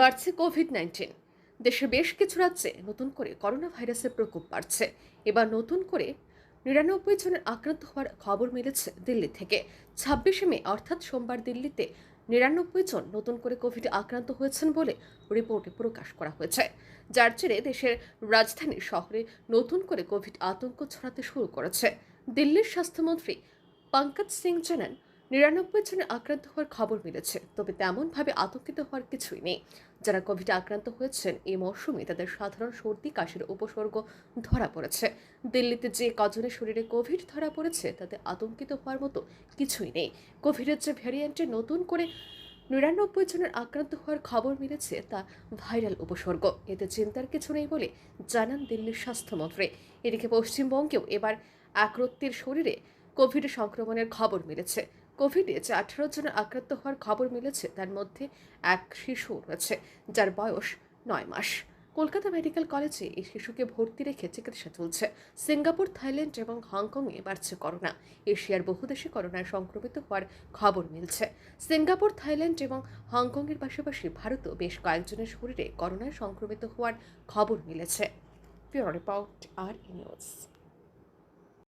বাড়ছে Covid nineteen দেশের বেশ কিছু রাজ্যে নতুন করে করোনা ভাইরাসের প্রকোপ বাড়ছে। এবার নতুন করে নিরানব্বই জনের আক্রান্ত হওয়ার খবর মিলেছে দিল্লি থেকে। ছাব্বিশে মে, অর্থাৎ সোমবার দিল্লিতে নিরানব্বই জন নতুন করে কোভিডে আক্রান্ত হয়েছেন বলে রিপোর্টে প্রকাশ করা হয়েছে। যার জেরে দেশের রাজধানী শহরে নতুন করে কোভিড আতঙ্ক ছড়াতে শুরু করেছে। দিল্লির স্বাস্থ্যমন্ত্রী পঙ্কজ সিং জানান নিরানব্বই জনের আক্রান্ত হওয়ার খবর মিলেছে, তবে তেমনভাবে আতঙ্কিত হওয়ার কিছুই নেই। যারা কোভিডে আক্রান্ত হয়েছেন এই মরশুমে তাদের সাধারণ সর্দি, কাশির উপসর্গ ধরা পড়েছে। দিল্লিতে যে কজনের শরীরে কোভিড ধরা পড়েছে, তাতে আতঙ্কিত হওয়ার মতো কিছুই নেই। কোভিডের যে ভ্যারিয়েন্টে নতুন করে নিরানব্বই জনের আক্রান্ত হওয়ার খবর মিলেছে, তা ভাইরাল উপসর্গ। এতে চিন্তার কিছু নেই বলে জানান দিল্লির স্বাস্থ্যমন্ত্রী। এদিকে পশ্চিমবঙ্গেও এবার একরত্তির শরীরে কোভিড সংক্রমণের খবর মিলেছে। কোভিডে যে আঠারো জনের আক্রান্ত হওয়ার খবর মিলেছে, তার মধ্যে এক শিশু রয়েছে, যার বয়স নয় মাস। কলকাতা মেডিকেল কলেজে এই শিশুকে ভর্তি রেখে চিকিৎসা চলছে। সিঙ্গাপুর, থাইল্যান্ড এবং হংকংয়ে বাড়ছে করোনা। এশিয়ার বহু দেশে করোনায় সংক্রমিত হওয়ার খবর মিলছে। সিঙ্গাপুর, থাইল্যান্ড এবং হংকংয়ের পাশাপাশি ভারতও বেশ কয়েকজনের শরীরে করোনায় সংক্রমিত হওয়ার খবর মিলেছে। রিপোর্ট আর নিউজ।